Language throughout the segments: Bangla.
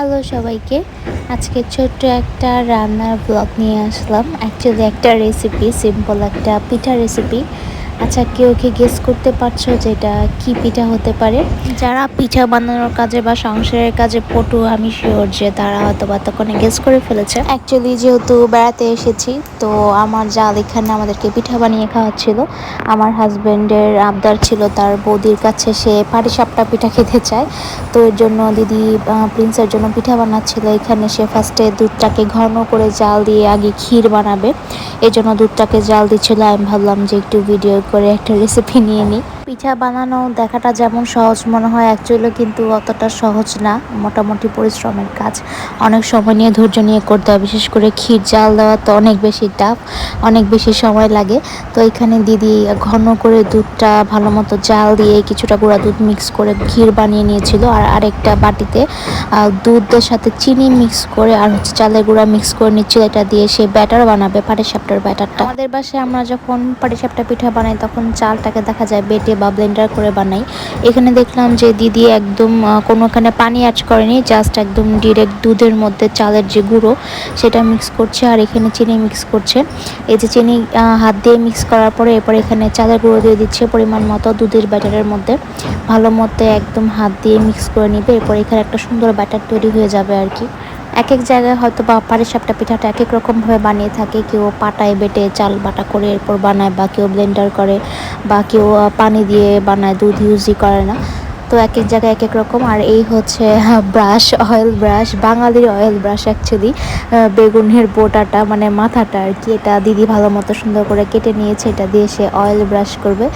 হ্যালো সবাইকে। আজকে ছোট্ট একটা রান্নার ব্লগ নিয়ে আসলাম। অ্যাকচুয়ালি একটা রেসিপি সিম্পল একটা পিঠা রেসিপি আচ্ছা কেউ কি গেস করতে পারছ যে এটা কি পিঠা হতে পারে? যারা পিঠা বানানোর কাজে বা সংসারের কাজে পটু আমি শিওর যে তারা হয়তো বা তখন গেস করে ফেলেছে। অ্যাকচুয়ালি যেহেতু বেড়াতে এসেছি তো আমার জাল এখানে আমাদেরকে পিঠা বানিয়ে খাওয়াচ্ছিল আমার হাজব্যান্ডের আবদার ছিল তার বৌদির কাছে সে পাটিসাপটা পিঠা খেতে চায়। তো এর জন্য দিদি প্রিন্সের জন্য পিঠা বানাচ্ছিল। এখানে সে ফার্স্টে দুধটাকে ঘন করে জাল দিয়ে আগে ক্ষীর বানাবে। এই জন্য দুধটাকে জাল দিচ্ছিল। আমি ভাবলাম যে একটু ভিডিও করে একটা রেসিপি নিয়ে নিই। পিঠা বানানো দেখাটা যেমন সহজ মনে হয় অ্যাকচুয়ালি কিন্তু অতটা সহজ না। মোটামুটি পরিশ্রমের কাজ। অনেক সময় নিয়ে ধৈর্য নিয়ে করতে হয়, বিশেষ করে ক্ষীর জাল দেওয়া তো অনেক বেশি টাফ অনেক বেশি সময় লাগে। তো এখানে দিদি ঘন করে দুধটা ভালো মতো জাল দিয়ে কিছুটা গুঁড়া দুধ মিক্স করে ক্ষীর বানিয়ে নিয়েছিল। আর আরেকটা বাটিতে দুধের সাথে চিনি মিক্স করে আর হচ্ছে চালের গুঁড়া মিক্স করে নিচ্ছিল। এটা দিয়ে সে ব্যাটার বানাবে, পাটিসাপটার ব্যাটারটা আমাদের বাসায় আমরা যখন পাটিসাপটা পিঠা বানাই, তখন চালটাকে দেখা যায় বেটে বা ব্লেন্ডার করে বানাই। এখানে দেখলাম যে দিদি একদম কোনোখানে পানি অ্যাড করেনি জাস্ট একদম ডিরেক্ট দুধের মধ্যে চালের যে গুঁড়ো, সেটা মিক্স করছে আর এখানে চিনি মিক্স করছে। এই যে চিনি হাত দিয়ে মিক্স করার পরে এরপর এখানে চালের গুঁড়ো দিয়ে দিচ্ছে পরিমাণ মতো দুধের ব্যাটারের মধ্যে। ভালো মতো একদম হাত দিয়ে মিক্স করে নিবে, এরপর এখানে একটা সুন্দর ব্যাটার তৈরি হয়ে যাবে আর কি। এক এক জায়গায় হয়তো বা পাটিসাপটা পিঠাটা এক এক রকমভাবে বানিয়ে থাকে। কেউ পাটায় বেটে চাল বাটা করে এরপর বানায় বা কেউ ব্লেন্ডার করে বা কেউ পানি দিয়ে বানায়, দুধ ইউজই করে না। তো এক এক জায়গায় এক এক রকম। আর এই হচ্ছে ব্রাশ অয়েল ব্রাশ বাঙালির অয়েল ব্রাশ অ্যাকচুয়ালি বেগুনের বোটাটা মানে মাথাটা আর কি, এটা দিদি ভালো মতো সুন্দর করে কেটে নিয়েছে, এটা দিয়ে সে অয়েল ব্রাশ করবে।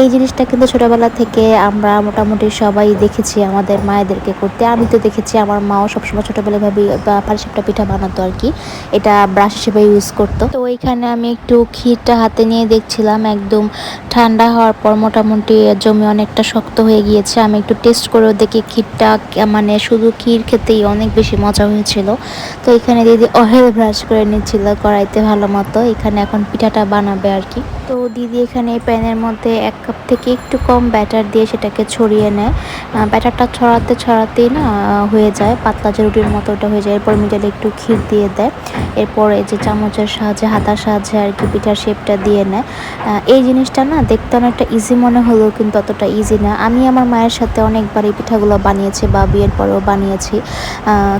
এই জিনিসটা কিন্তু ছোটোবেলা থেকে আমরা মোটামুটি সবাই দেখেছি আমাদের মায়েদেরকে করতে। আমি তো দেখেছি, আমার মাও সবসময় ছোটোবেলায় ভাবি পারিসাপটা পিঠা বানাতো আর কি, এটা ব্রাশ হিসেবে ইউজ করতো। তো এইখানে আমি একটু ক্ষীরটা হাতে নিয়ে দেখছিলাম, একদম ঠান্ডা হওয়ার পর মোটামুটি জমি অনেকটা শক্ত হয়ে গিয়েছে, আমি একটু টেস্ট করেও দেখি ক্ষীরটা মানে শুধু ক্ষীর খেতেই অনেক বেশি মজা হয়েছিল। তো এখানে দিদি অয়েল ব্রাশ করে নিচ্ছিল কড়াইতে ভালো মতো। এখানে এখন পিঠাটা বানাবে আর কি। তো দিদি এখানে প্যানের মধ্যে এক কাপ থেকে একটু কম ব্যাটার দিয়ে সেটাকে ছড়িয়ে নেয়। ব্যাটারটা ছড়াতে ছড়াতেই না হয়ে যায়। পাতলা যে রুটির মতো ওটা হয়ে যায়। এরপর মিডলে একটু ক্ষীর দিয়ে দেয়। এরপর এই যে চামচের সাহায্যে, হাতার সাহায্যে আর কি পিঠার শেপটা দিয়ে নেয়। এই জিনিসটা না দেখতে অনেকটা ইজি মনে হলেও কিন্তু অতটা ইজি না। আমি আমার মায়ের সাথে অনেকবার এই পিঠাগুলো বানিয়েছি বা বিয়ের পরেও বানিয়েছি।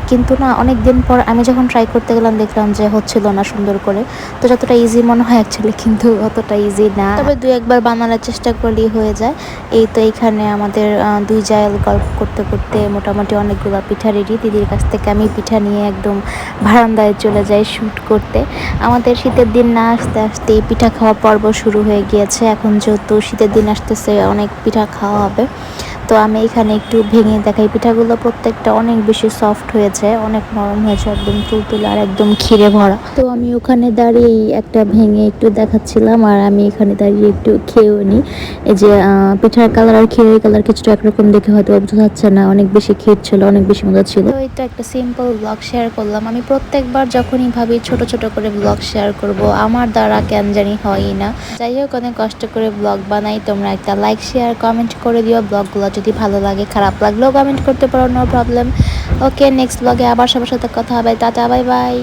কিন্তু না অনেক দিন পর আমি যখন ট্রাই করতে গেলাম, দেখলাম যে হচ্ছিল না সুন্দর করে। তো যতটা ইজি মনে হয় অ্যাকচুয়ালি কিন্তু অতটা ইজি না। তবে দু একবার বানানোর চেষ্টা করলেই হয়ে যায়। এই তো এইখানে আমাদের দুই জায়ল গল্প করতে করতে মোটামুটি অনেকগুলো পিঠা রেডি দিদির কাছ থেকে আমি পিঠা নিয়ে একদম বারান্দায় চলে যাই শ্যুট করতে। আমাদের শীতের দিন না, আসতে আসতে পিঠা খাওয়া পর্ব শুরু হয়ে গিয়েছে। এখন যেহেতু শীতের দিন আসতেছে, অনেক পিঠা খাওয়া হবে। তো আমি এখানে একটু ভেঙে দেখাই। পিঠাগুলো প্রত্যেকটা অনেক বেশি সফট হয়েছে, অনেক নরম হয়েছে, একদম তুলতুলে আর একদম ক্ষীরে ভরা। তো আমি ওখানে দাঁড়িয়েই একটা ভেঙে একটু দেখাচ্ছিলাম আর আমি এখানে দাঁড়িয়ে একটু খেয়েও নিই এই যে পিঠার কালার আর ক্ষীরের কালার কিছুটা একরকম দেখে হয়তো বোঝা যাচ্ছে না, অনেক বেশি ক্ষীর ছিল, অনেক বেশি মজা ছিল। তো এটা একটা সিম্পল ব্লগ শেয়ার করলাম। আমি প্রত্যেকবার যখনই ভাবি ছোট ছোট করে ব্লগ শেয়ার করব, আমার দ্বারা কেন জানি হয়ই না। যাই হোক, অনেক কষ্ট করে ব্লগ বানাই। তোমরা একটা লাইক শেয়ার কমেন্ট করে দিও। ব্লগগুলো যদি ভালো লাগে, খারাপ লাগলেও কমেন্ট করতে পারো নো প্রবলেম ওকে নেক্সট ব্লগে আবার সবার সাথে কথা হবে, টাটা বাই বাই